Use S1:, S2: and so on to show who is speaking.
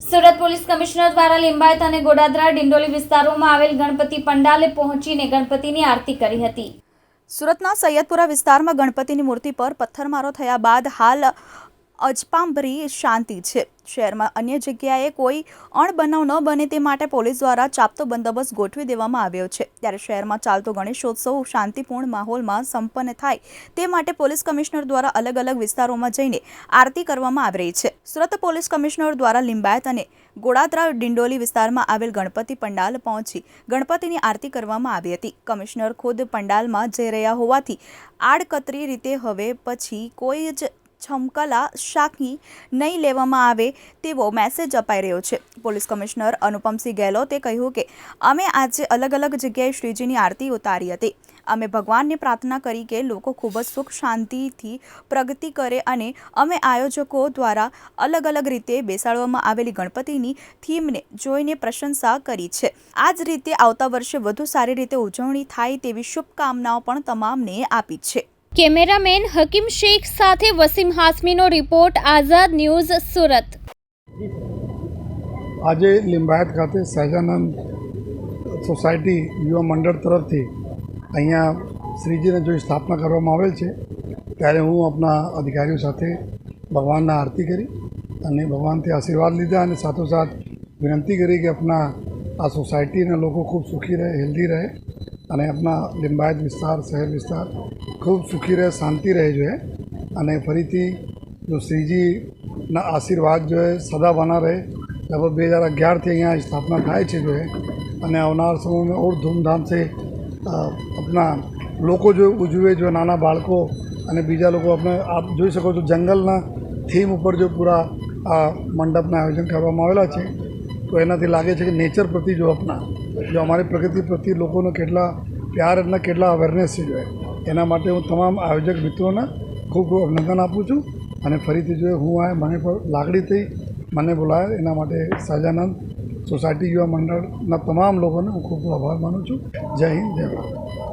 S1: Surat police commissioner દ્વારા લિંબાયત અને ગોડાદરા ડિંડોલી વિસ્તારોમાં આવેલ ગણપતિ પંડાલે પહોંચીને ગણપતિની આરતી કરી હતી.
S2: સુરતના સૈયદપુરા વિસ્તારમાં ગણપતિની મૂર્તિ પર પથ્થરમારો થયા બાદ હાલ અજપાંબરી શાંતિ છે. શહેરમાં અન્ય જગ્યાએ કોઈ અણબનાવ ન બને તે માટે પોલીસ દ્વારા ચાપતો બંદોબસ્ત ગોઠવી દેવામાં આવ્યો છે. ત્યારે શહેરમાં ચાલતો ગણેશોત્સવ શાંતિપૂર્ણ માહોલમાં સંપન્ન થાય તે માટે પોલીસ કમિશનર દ્વારા અલગ અલગ વિસ્તારોમાં જઈને આરતી કરવામાં આવી રહી છે. સુરત પોલીસ કમિશનર દ્વારા લિંબાયત અને ગોળાત્રા ડિંડોલી વિસ્તારમાં આવેલ ગણપતિ પંડાલ પહોંચી ગણપતિની આરતી કરવામાં આવી હતી. કમિશનર ખુદ પંડાલમાં જઈ રહ્યા હોવાથી આડકતરી રીતે હવે પછી કોઈ જ છમકલા શાખી નહીં લેવામાં આવે તેવો મેસેજ અપાઈ રહ્યો છે. પોલીસ કમિશનર અનુપમસિંહ ગેહલોતે કહ્યું કે, અમે આજે અલગ અલગ જગ્યાએ શ્રીજીની આરતી ઉતારી હતી. અમે ભગવાનને પ્રાર્થના કરી કે લોકો ખૂબ જ સુખ શાંતિથી પ્રગતિ કરે અને અમે આયોજકો દ્વારા અલગ અલગ રીતે બેસાડવામાં આવેલી ગણપતિની થીમને જોઈને પ્રશંસા કરી છે. આ જ રીતે આવતા વર્ષે વધુ સારી રીતે ઉજવણી થાય તેવી શુભકામનાઓ પણ તમામને આપી છે.
S1: કેમેરામેન હકીમ શેખ સાથે વસીમ હાસમીનો રિપોર્ટ, આઝાદ ન્યૂઝ, સુરત.
S3: આજે લિંબાયત ખાતે સહજાનંદ સોસાયટી યુવા મંડળ તરફથી અહીંયા શ્રીજીને જો સ્થાપના કરવામાં આવેલ છે, ત્યારે હું આપણા અધિકારીઓ સાથે ભગવાનના આરતી કરી અને ભગવાનથી આશીર્વાદ લીધા અને સાથોસાથ વિનંતી કરી કે આપણા આ સોસાયટીના લોકો ખૂબ સુખી રહે, હેલ્ધી રહે. અને આપણા લિંબાયત વિસ્તાર, શહેર વિસ્તાર ખૂબ સુખી રહે, શાંતિ રહે જોઈએ અને ફરીથી જો શ્રીજીના આશીર્વાદ જો એ સદાભાના રહે. લગભગ બે હજાર અગિયારથી અહીંયા સ્થાપના થાય છે જોઈએ અને આવનાર સમયમાં ઓર ધૂમધામથી આપણા લોકો જો ઉજવે જો, નાના બાળકો અને બીજા લોકો આપણે આપ જોઈ શકો છો, જંગલના થીમ ઉપર જો પૂરા આ મંડપના આયોજન કરવામાં આવેલા છે. તો એનાથી લાગે છે કે નેચર પ્રતિ જો આપણા જો અમારી પ્રગતિ પ્રત્યે લોકોનો કેટલા પ્યાર અને કેટલા અવેરનેસ છે એના માટે હું તમામ આયોજક મિત્રોને ખૂબ ખૂબ અભિનંદન આપું છું અને ફરીથી જો હું આ મને પર લાગણી થઈ, મને બોલાયા એના માટે સાજાનંદ સોસાયટી યુવા મંડળના તમામ લોકોને હું ખૂબ આભાર માનું છું. જય હિન્દ, જય ભારત.